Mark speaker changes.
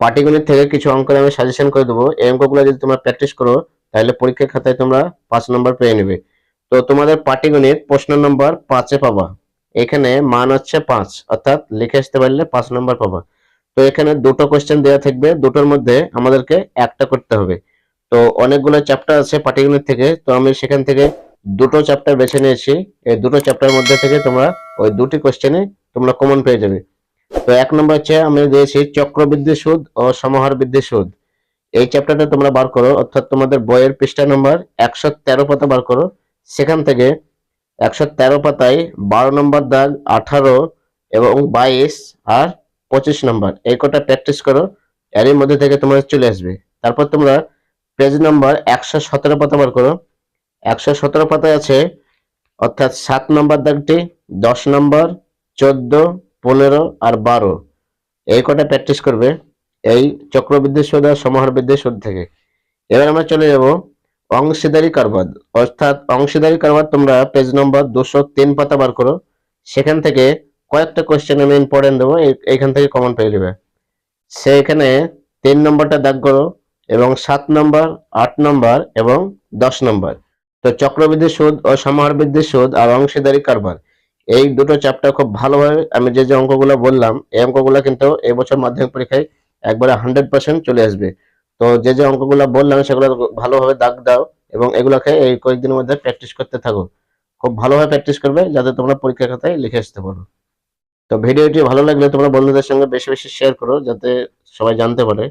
Speaker 1: পাটিগণিত থেকে কিছু অঙ্ক আমি সাজেশন করে দেবো। এই অঙ্কগুলো যদি তোমরা প্র্যাকটিস করো, তাহলে পরীক্ষার খাতায় তোমরা পাঁচ নম্বর পেয়ে নেবে। তো তোমাদের পাটিগণিত প্রশ্ন নম্বর পাঁচে পাবা। এখানে মান হচ্ছে পাঁচ, অর্থাৎ লিখে আসতে পারলে পাঁচ নম্বর পাবা। তো এখানে দুটো কোশ্চেন দেওয়া থাকবে। দুটোর মধ্যে আমাদেরকে একটা করতে হবে। তো অনেকগুলো চ্যাপ্টার আছে পাটিগণিত থেকে। তো আমি সেখান থেকে দুটো চ্যাপ্টার বেছে নিয়েছি। এই দুটো চ্যাপ্টার মধ্যে থেকে তোমরা ওই দুটি কোশ্চেনে তোমরা কমন পেয়ে যাবে। তো এক নম্বর হচ্ছে আমি দিয়েছি চক্রবৃদ্ধি সুদ ও সমাহার বৃদ্ধি সুদ, এই চ্যাপ্টারটা তোমরা বার করো, অর্থাৎ তোমাদের বইয়ের পৃষ্ঠা নম্বর একশো তেরো পাতা বার করো। সেখান থেকে একশো তেরো পাতায় বারো নম্বর দাগ, আঠারো এবং বাইশ আর পঁচিশ নম্বর, এই কটা প্র্যাকটিস করো, এরই মধ্যে থেকে তোমাদের চলে আসবে। তারপর তোমরা পেজ নম্বর একশো সতেরো পাতা বার করো। একশো সতেরো পাতায় আছে, অর্থাৎ সাত নম্বর দাগটি, দশ নম্বর, চোদ্দ পনেরো আর বারো। এই কটা প্র্যাকটিস করবে এই চক্রবৃদ্ধি সুদ আর সমাহার বৃদ্ধি সুদ থেকে। এবার আমরা চলে যাব অংশীদারি কারবার অর্থাৎ অংশীদারি কারবার তোমরা পেজ নম্বর দুশো তিন পাতা বার করো। সেখান থেকে কয়েকটা কোয়েশ্চেন আমি ইম্পর্টেন্ট দেবো, এই- এইখান থেকে কমন পেয়ে যাবে। সেখানে তিন নম্বরটা দাগ করো এবং সাত নম্বর, আট নম্বর এবং দশ নম্বর। তো চক্রবৃদ্ধি সুদ ও সমাহার বৃদ্ধি সুদ আর অংশীদারি কারবার এই দুটো চ্যাপ্টার খুব ভালোভাবে আমি যে যে অঙ্কগুলো বললাম, এই অঙ্কগুলো কিন্তু এই বছর মাধ্যমিক পরীক্ষায় একবারে হান্ড্রেড পার্সেন্ট চলে আসবে। তো যে যে অঙ্কগুলো বললাম, সেগুলো ভালোভাবে দাগ দাও এবং এগুলোকে এই কয়েকদিনের মধ্যে প্র্যাকটিস করতে থাকো। খুব ভালোভাবে প্র্যাকটিস করবে যাতে তোমরা পরীক্ষার খাতায় লিখে আসতে পারো। তো ভিডিওটি ভালো লাগলে তোমরা বন্ধুদের সঙ্গে বেশি বেশি শেয়ার করো, যাতে সবাই জানতে পারে।